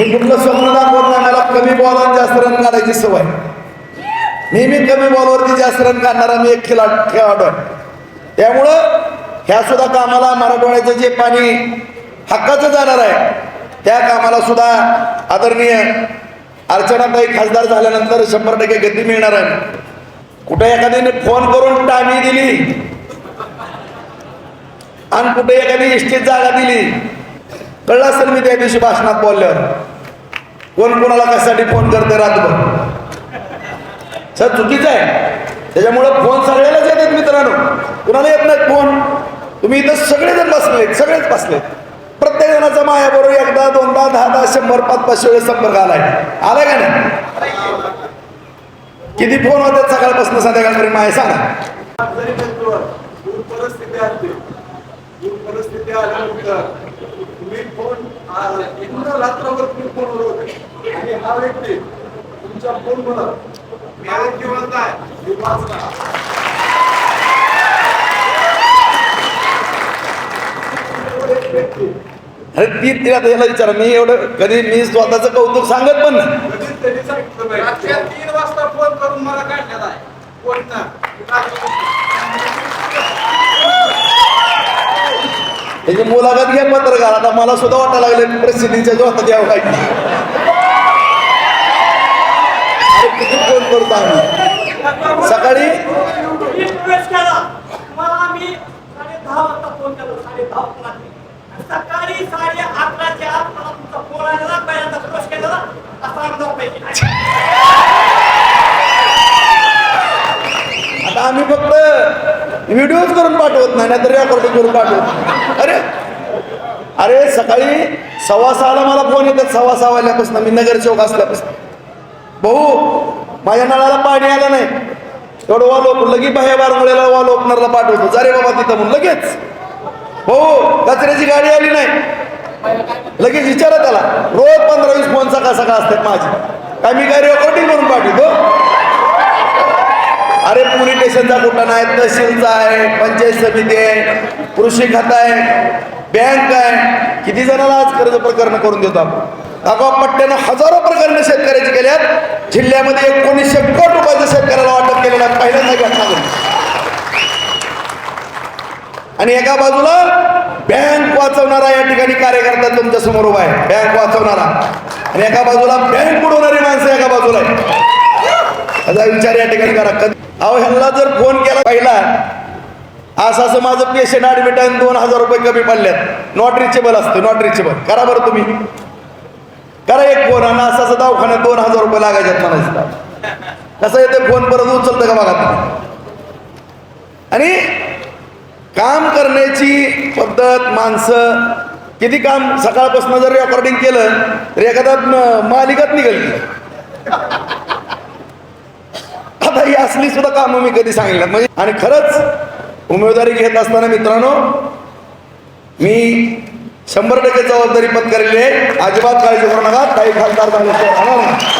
मी कुठलं स्वप्न दाखवत नाही मला कमी बॉलवर जास्त रन काढायची सवय. नेहमी कमी बॉलवरती जास्त रन काढणारा मी एक खेळा खेळाडू आहे. त्यामुळं ह्या सुद्धा कामाला मराठवाड्याचं जे पाणी हक्काचं जाणार आहे त्या कामाला सुद्धा आदरणीय अर्चनाताई खासदार झाल्यानंतर शंभर टक्के गती मिळणार आहे. कुठे एखाद्याने फोन करून टामी दिली आणि कुठे एखादी इष्टीत जागा दिली कळलं असेल मी त्या दिवशी भाषणात बोलल्यावर. कोण कोणाला कशासाठी फोन करते रातभर? सर चुकीचं आहे. त्याच्यामुळं फोन सगळ्यालाच येतात मित्रांनो. कुणाला येत नाहीत फोन तुम्ही इथं सगळेजण बसलेत सगळेच बसलेत. प्रत्येक जणाचा मायाबरोबर एकदा दोनदा दहा दहा शंभर पाच पाचशे वेळेस संपर्क आलाय. आलाय का नाही? किती फोन होतात सकाळपासून संध्याकाळपर्यंत माया सांगा. आणि हा व्यक्ती तुमच्या फोन म्हणत मी जिवंत आहे मी वाचला. एक व्यक्ती अरे ती तिला त्याला विचारा मी एवढं कधी मी स्वतःचं कौतुक सांगत पण तीन वाजता फोन करून मला आहे त्याची मुलाखत घ्या पत्रकार आता मला सुद्धा वाटायला लागले प्रसिद्धीच्या जोरात यावं पाहिजे अरे किती फोन करतो आम्ही? सकाळी? सकाळी साडे अकराच्या आत मला तुमचा फोन आलेला पहिल्यांदा केलेला असा आता आम्ही फक्त व्हिडिओज करून पाठवत नाही नाहीतर रेकॉर्डिंग करून पाठवत अरे अरे सकाळी सव्वा सहाला मला फोन येतात सव्वा सहा वाजल्यापासून मी नगर चौक असल्यापासून. भाऊ माझ्या नळाला पाणी आलं नाही. एवढं वाल लगी बाह्या बारमुळ्याला वालो ओपनरला पाठवतो. जरे बाबा तिथं म्हणून लगेच. भाऊ कचऱ्याची गाडी आली नाही. लगेच विचारा त्याला. रोज पंधरा वीस फोन सकाळ सकाळ असतात माझे. काय मी काय रेकॉर्डिंग करून पाठवतो? अरे पोलीस स्टेशनचा कुठं नाही तहसीलचा आहे पंचायत समिती आहे कृषी खाता आहे बँक आहे. किती जणांना आज कर्ज प्रकरण करून देतो आपण? अगो पट्ट्यानं हजारो प्रकरण शेतकऱ्याची केल्यात. जिल्ह्यामध्ये एकोणीसशे कोटी रुपयाचं शेतकऱ्याला वाटप केलेलं आहे. पहिल्यांदा घटना घडली. आणि एका बाजूला बँक वाचवणारा या ठिकाणी कार्यकर्ता तुमच्यासमोर उभा आहे. बँक वाचवणारा. आणि एका बाजूला बँक बुडवणारी माणसं एका बाजूला आहे विचार या ठिकाणी करा. कधी अहो ह्यांना जर फोन केला पहिला असं असं माझं पेशंट ऍडमिट आहे दोन हजार रुपये कमी पडल्यात. नॉट रिचेबल असतं. नॉट रिचेबल करा बरं तुम्ही. करा एक फोन आणि असं असं दवाखान्यात दोन हजार रुपये लागायच्यात म्हणायचं कसं येते फोन परत उचलतं का बघा आणि काम करण्याची पद्धत माणसं किती काम सकाळपासून जर रेकॉर्डिंग केलं तर एखादा मालिकात निघाली. आता ही असली सुद्धा कामं मी कधी सांगितलं म्हणजे आणि खरंच उमेदवारी घेत असताना मित्रांनो मी शंभर टक्के जबाबदारी पत्करली आहे अजिबात काळजी करू नका. काही खासदार झाले